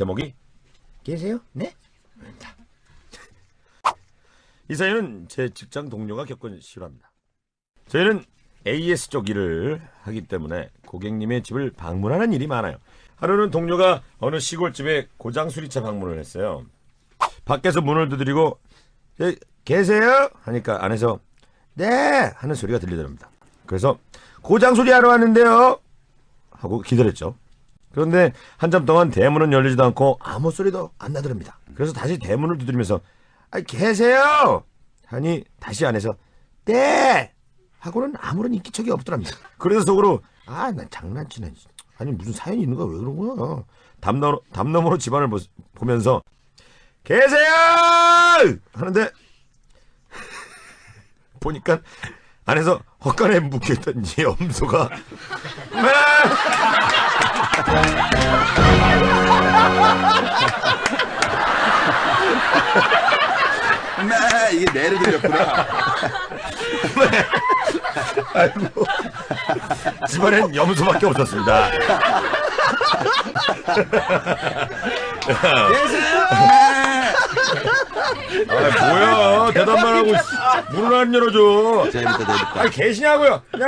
제목이 계세요? 네? 이 사연은 제 직장 동료가 겪은 실화입니다. 저희는 AS 쪽 일을 하기 때문에 고객님의 집을 방문하는 일이 많아요. 하루는 동료가 어느 시골집에 고장 수리차 방문을 했어요. 밖에서 문을 두드리고 "예, 계세요? 하니까 안에서 네 하는 소리가 들리더랍니다. 그래서 고장 수리하러 왔는데요. 하고 기다렸죠. 그런데 한참 동안 대문은 열리지도 않고 아무 소리도 안 나더랍니다. 그래서 다시 대문을 두드리면서 아, 계세요? 하니 다시 안에서 네 하고는 아무런 인기척이 없더랍니다. 그래서 속으로 아 난 장난치네. 아니 무슨 사연이 있는 거야 왜 그런 거야? 담너 담너머로 집안을 보, 보면서 계세요 하는데 보니까 안에서 헛간에 묶여있던 이 염소가 이게 내를 들렸구나. 집안엔 염소밖에 없었습니다. 계세요? 아 뭐야 대답만 하고 씨, 문을 안 열어줘. 재밌다, 재밌다. 아 계시냐고요? 네.